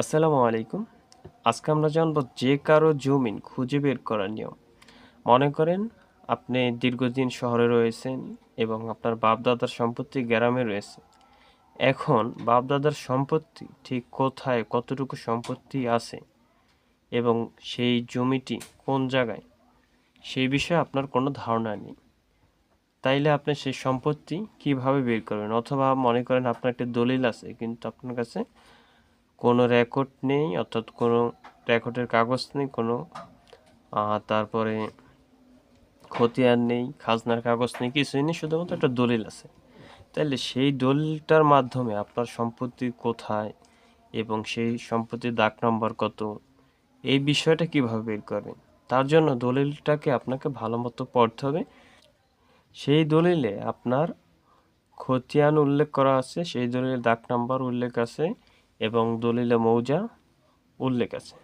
আসসালামু আলাইকুম। আজকে আমরা জানব যে কারও জমিন খুঁজে বের করার নিয়ম। মনে করেন আপনি দীর্ঘদিন শহরে রয়েছেন এবং আপনার বাপদাদার সম্পত্তি গ্রামে রয়েছে। এখন বাপদাদার সম্পত্তি ঠিক কোথায়, কতটুকু সম্পত্তি আছে এবং সেই জমিটি কোন জায়গায়, সেই বিষয়ে আপনার কোনো ধারণা নেই। তাইলে আপনি সেই সম্পত্তি কীভাবে বের করবেন? অথবা মনে করেন আপনার একটা দলিল আছে, কিন্তু আপনার কাছে কোনো রেকর্ড নেই, অর্থাৎ কোনো রেকর্ডের কাগজ নেই, কোনো তারপরে খতিয়ান নেই, খাজনার কাগজ নেই, কিছুই নেই, শুধুমাত্র একটা দলিল আছে। তাহলে সেই দলিলটার মাধ্যমে আপনার সম্পত্তি কোথায় এবং সেই সম্পত্তির দাগ নম্বর কত, এই বিষয়টা কীভাবে বের করবেন? তার জন্য দলিলটাকে আপনাকে ভালো মতো পড়তে হবে। সেই দলিলে আপনার খতিয়ান উল্লেখ করা আছে, সেই দলিলের দাগ নাম্বার উল্লেখ আছে এবং দলিলে মৌজা উল্লেখ আছে।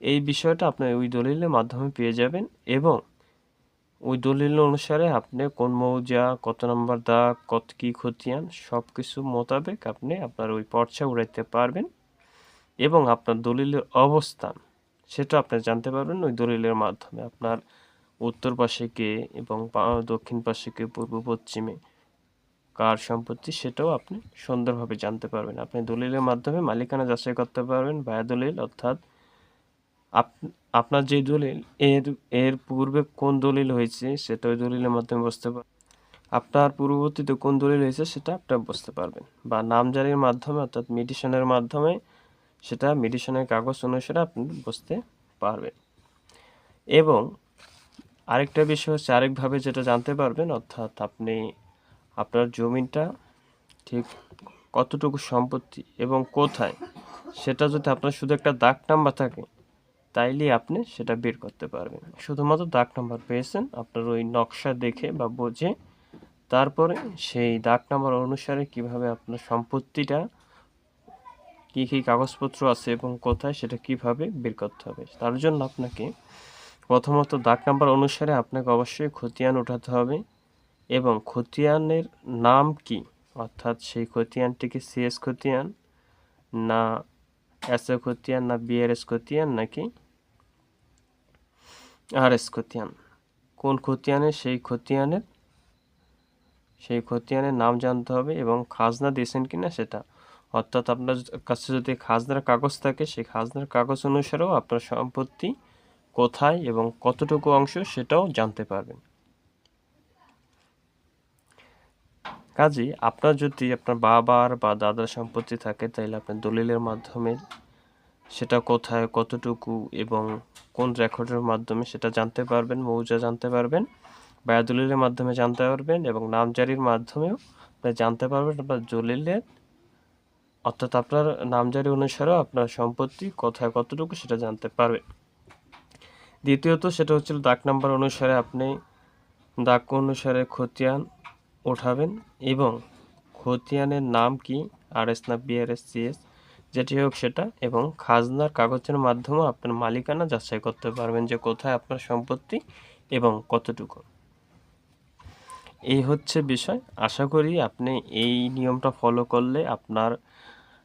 এই বিষয়টা আপনি ওই দলিলের মাধ্যমে পেয়ে যাবেন এবং ওই দলিল অনুসারে আপনি কোন মৌজা, কত নম্বর দাগ, কত কি খতিয়ান সব কিছু মোতাবেক আপনি আপনার ওই পর্চা উড়াইতে পারবেন এবং আপনার দলিলের অবস্থান সেটা আপনি জানতে পারবেন ওই দলিলের মাধ্যমে। আপনার উত্তর পাশে কে এবং দক্ষিণ পাশে কে, পূর্ব পশ্চিমে কার সম্পত্তি সেটাও আপনি সুন্দরভাবে জানতে পারবেন। আপনি দলিলের মাধ্যমে মালিকানা যাচাই করতে পারবেন বায়া দলিল, অর্থাৎ আপ- আপনার যে দলিল, এর এর পূর্বে কোন দলিল হয়েছে সেটা ওই দলিলের মাধ্যমে বুঝতে পারবেন আপনার পূর্ববর্তীতে কোন দলিল হয়েছে সেটা আপনি বুঝতে পারবেন। বা নামজারির মাধ্যমে, অর্থাৎ মিডিশনের মাধ্যমে, সেটা মিডিশনের কাগজ অনুসারে আপনি বুঝতে পারবেন। এবং আরেকটা বিষয় হচ্ছে, আরেকভাবে যেটা জানতে পারবেন, অর্থাৎ আপনি আপনার জমিটা ঠিক কতটুকু সম্পত্তি এবং কোথায়? সেটা যদি আপনার শুধু একটা দাগ নাম্বার থাকে, তাইলে আপনি সেটা বের করতে পারবেন। শুধুমাত্র দাগ নাম্বার পেয়েছেন আপনার ওই নকশা দেখে বা বোঝে। তারপরে সেই দাগ নাম্বার অনুসারে কীভাবে আপনার সম্পত্তিটা, কী কী কাগজপত্র আছে এবং কোথায় সেটা কীভাবে বের করতে হবে। তার জন্য আপনাকে প্রথমত দাগ নাম্বার অনুসারে আপনাকে অবশ্যই খতিয়ান উঠাতে হবে। এবং খতিয়ানের নাম কি? অর্থাৎ সেই খতিয়ানটি কি সিএস খতিয়ান, না এস এ খতিয়ান, না বিআরএস খতিয়ান, নাকি আরএস খতিয়ান? কোন খতিয়ানে সেই খতিয়ানের সেই খতিয়ানের নাম জানতে হবে এবং খাজনা দিয়েছেন কি না সেটা? অর্থাৎ আপনার কাছে যদি খাজনার কাগজ থাকে, সেই খাজনার কাগজ অনুসারেও আপনার সম্পত্তি কোথায় এবং কতটুকু অংশ সেটাও জানতে পারবেন। কাজে আপনার যদি আপনার বাবার বা দাদার সম্পত্তি থাকে তাহলে আপনি দলিলের মাধ্যমে সেটা কোথায়, কতটুকু এবং কোন রেকর্ডের মাধ্যমে সেটা জানতে পারবেন, মৌজা জানতে পারবেন, বায়া দলিলের মাধ্যমে জানতে পারবেন এবং নামজারির মাধ্যমেও আপনি জানতে পারবেন আপনার দলিলের, অর্থাৎ আপনার নামজারি অনুসারেও আপনার সম্পত্তি কোথায়, কতটুকু সেটা জানতে পারবেন। দ্বিতীয়ত সেটা হচ্ছিল দাগ নাম্বার অনুসারে আপনি, দাগ অনুসারে খতিয়ান ওঠাবেন এবং খতিয়ানের নাম কি? আর এস না বিআরএস, সিএস? যেটি হোক সেটা এবং খাজনার কাগজের মাধ্যমে আপনার মালিকানা যাচাই করতে পারবেন যে কোথায় আপনার সম্পত্তি এবং কতটুকু। এই হচ্ছে বিষয়। আশা করি আপনি এই নিয়মটা ফলো করলে আপনার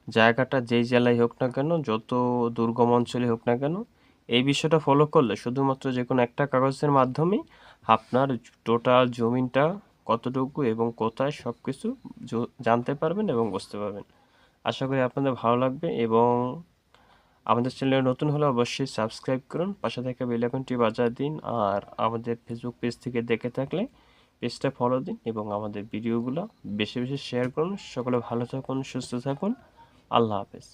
জায়গাটা যেই জেলায় হোক না কেন, যত দুর্গম অঞ্চলে হোক না কেন, এই বিষয়টা ফলো করলে শুধুমাত্র যে কোনো একটা কাগজের মাধ্যমেই আপনার টোটাল জমিনটা কতটুকু এবং কোথায় সব কিছু জানতে পারবেন এবং বুঝতে পারবেন। আশা করি আপনাদের ভালো লাগবে এবং আমাদের চ্যানেলে নতুন হলে অবশ্যই সাবস্ক্রাইব করুন, পাশে থেকে বেল আইকনটি বাজায় দিন আর আমাদের ফেসবুক পেজ থেকে দেখে থাকলে পেজটা ফলো দিন এবং আমাদের ভিডিওগুলো বেশি বেশি শেয়ার করুন। সকলে ভালো থাকুন, সুস্থ থাকুন। আল্লাহ হাফেজ।